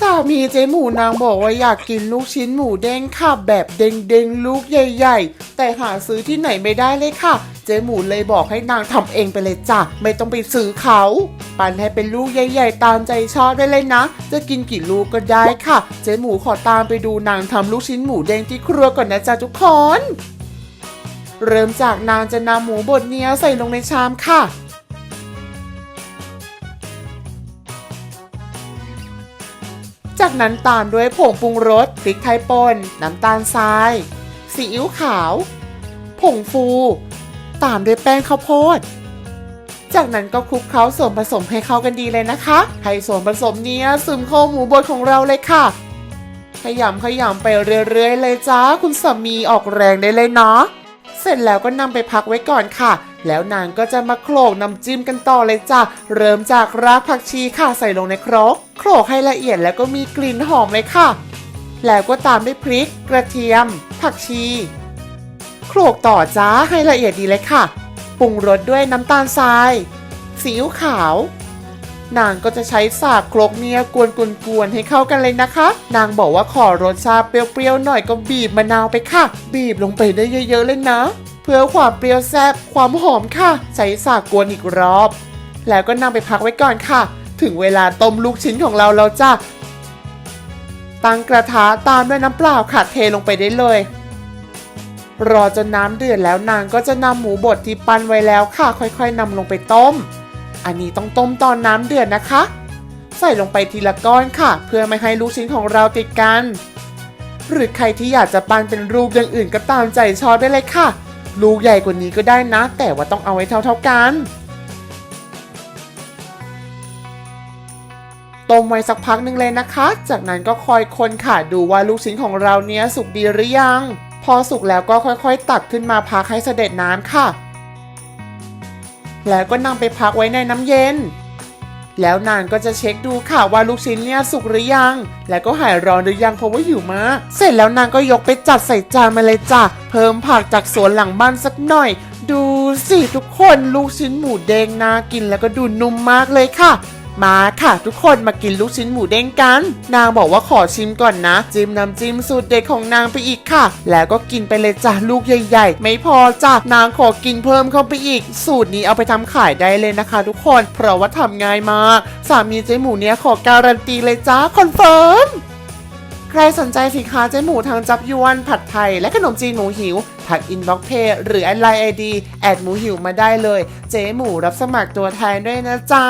สามีเจ๊หมูนางบอกว่าอยากกินลูกชิ้นหมูเด้งค่ะ แบบเด้งๆลูกใหญ่ ๆ แต่หาซื้อที่ไหนไม่ได้เลยค่ะ เจ๊หมูเลยบอกให้นางทำเองไปเลยจ้ะไม่ต้องไปซื้อเขา ปั่นให้เป็นลูกใหญ่ ๆ ตามใจชอบได้เลยนะ จะกินกี่ลูกก็ได้ค่ะ เจ๊หมูขอตามไปดูนางทำลูกชิ้นหมูเด้งที่ครัวก่อนนะจ๊ะทุกคน เริ่มจากนางจะนำหมูบดเนี้ยใส่ลงในชามค่ะ จากนั้นตามด้วยผงปรุงรสพริกไทยป่นน้ำตาลทรายซีอิ๊วขาว ผงฟู ตามด้วยแป้งข้าวโพด จากนั้นก็คลุกเคล้าส่วนผสมให้เข้ากันดีเลยนะคะ ให้ส่วนผสมเนี้ยซึมเข้าหมูบดของเราเลยค่ะ ขยำขยำไปเรื่อยๆเลยจ้า คุณสามีออกแรงได้เลยเนาะ เสร็จแล้วก็นำไปพักไว้ก่อนค่ะ แล้วนางก็จะมาโขลกน้ำจิ้มกันต่อเลยจ้ะ เริ่มจากรากผักชีค่ะใส่ลงในครก โขลกให้ละเอียดแล้วก็มีกลิ่นหอมเลยค่ะ แล้วก็ตามด้วยพริก กระเทียม ผักชี โขลกต่อจ้าให้ละเอียดดีเลยค่ะ ปรุงรสด้วยน้ำตาลทราย ซีอิ๊วขาว นางก็จะใช้สากครกเนี่ยกวนๆๆให้เข้ากันเลยนะคะ นางบอกว่าขอรสชาติเปรี้ยวๆหน่อยก็บีบมะนาวไปค่ะ บีบลงไปได้เยอะๆเลยนะ เพื่อความเปรี้ยวแซ่บความหอมค่ะ ใช้สากกวนอีกรอบ แล้วก็นำไปพักไว้ก่อนค่ะ ถึงเวลาต้มลูกชิ้นของเราแล้วจ้ะตั้งกระทะตามด้วยน้ำเปล่าค่ะเทลงไปได้เลยรอจนน้ำเดือดแล้วนางก็จะนำหมูบดที่ปั้นไว้แล้วค่ะ ค่อยๆนำลงไปต้ม อันนี้ต้องต้มตอนน้ำเดือดนะคะ ใส่ลงไปทีละก้อนค่ะ เพื่อไม่ให้ลูกชิ้นของเราติดกัน หรือใครที่อยากจะปั้นเป็นรูปอย่างอื่นก็ตามใจชอบได้เลยค่ะ ลูกใหญ่กว่านี้ก็ได้นะ แต่ว่าต้องเอาไว้เท่าๆกันต้มไว้สักพักหนึ่งเลยนะคะ จากนั้นก็คอยคนค่ะดูว่าลูกชิ้นของเราเนี้ยสุกดีหรือยัง พอสุกแล้วก็ค่อยๆ ตักขึ้นมาพักให้เสด็จน้ำค่ะ แล้วก็นำไปพักไว้ในน้ำเย็น แล้วนางก็จะเช็คดูค่ะว่าลูกชิ้นเนี่ยสุกหรือยัง แล้วก็หายร้อนหรือยังเพราะว่าหิวมากเสร็จแล้วนางก็ยกไปจัดใส่จานมาเลยจ้ะเพิ่มผักจากสวนหลังบ้านสักหน่อย ดูสิทุกคนลูกชิ้นหมูเด้งน่ากินแล้วก็ดูนุ่มมากเลยค่ะ มาค่ะทุกคนมากินลูกชิ้นหมูเด้งกัน นางบอกว่าขอชิมก่อนนะ จิ้มน้ำจิ้มสูตรเด็ดของนางไปอีกค่ะ แล้วก็กินไปเลยจ้ะลูกใหญ่ ๆ ไม่พอจ้ะนางขอกินเพิ่มเข้าไปอีก สูตรนี้เอาไปทำขายได้เลยนะคะ ทุกคน เพราะว่าทำง่ายมาก สามีเจ๊หมูเนี้ยขอการันตีเลยจ้าคอนเฟิร์มใครสนใจสินค้าเจ๊หมูทางจับยวน ผัดไทย และขนมจีนหมูหิวทักอินบ็อกเพจหรือแอดไลน์ไอดีแอดหมูหิวมาได้เลย เจ๊หมูรับสมัครตัวแทนด้วยนะจ๊ะ